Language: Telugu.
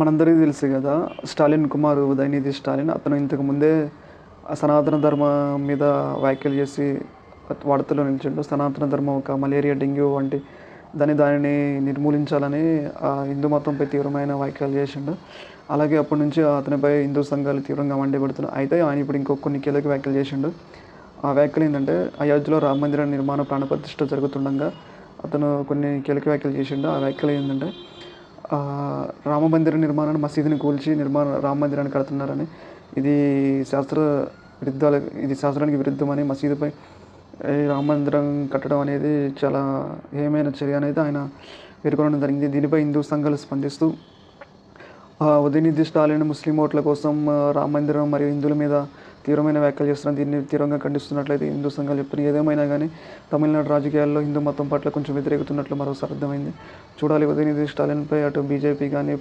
మనందరికీ తెలుసు కదా స్టాలిన్ కుమార్ ఉదయనిధి స్టాలిన్ అతను ఇంతకు ముందే సనాతన ధర్మం మీద వ్యాఖ్యలు చేసి వార్తల్లో నిలిచిండు. సనాతన ధర్మం ఒక మలేరియా డెంగ్యూ వంటి దాన్ని దానిని నిర్మూలించాలని ఆ హిందూ మతంపై తీవ్రమైన వ్యాఖ్యలు చేసిండు. అలాగే అప్పటి నుంచి అతనిపై హిందూ సంఘాలు తీవ్రంగా మండిపడుతున్నాయి. అయితే ఆయన ఇప్పుడు ఇంకో కొన్ని కీలక వ్యాఖ్యలు చేసిండు. ఆ వ్యాఖ్యలు ఏంటంటే అయోధ్యలో రామ మందిర నిర్మాణ ప్రాణప్రతిష్ఠ జరుగుతుండగా అతను కొన్ని కీలక వ్యాఖ్యలు చేసిండు. ఆ వ్యాఖ్యలు ఏంటంటే రామ మందిర నిర్మాణాన్ని మసీదుని కూల్చి నిర్మాణ రామ మందిరాన్ని కడుతున్నారని. ఇది శాస్త్ర విరుద్ధాల ఇది శాస్త్రానికి విరుద్ధమని మసీదుపై రామ మందిరం కట్టడం అనేది చాలా ఏమైన చర్య అనేది ఆయన పేర్కొనడం జరిగింది. దీనిపై హిందూ సంఘాలు స్పందిస్తూ ఆ, ఉదయనిధి స్టాలిన్ ముస్లిం ఓట్ల కోసం రామ మందిరం మరియు హిందువుల మీద తీవ్రమైన వ్యాఖ్యలు చేస్తున్నారు. దీన్ని తీవ్రంగా ఖండిస్తున్నట్లయితే హిందూ సంఘాలు చెప్తున్నాయి ఏదేమైనా కానీ తమిళనాడు రాజకీయాల్లో హిందూ మతం పట్ల కొంచెం వ్యతిరేకుతున్నట్లు మరోసారి అర్థమైంది. చూడాలి. ఉదయనిధి స్టాలిన్పై అటు బీజేపీ కానీ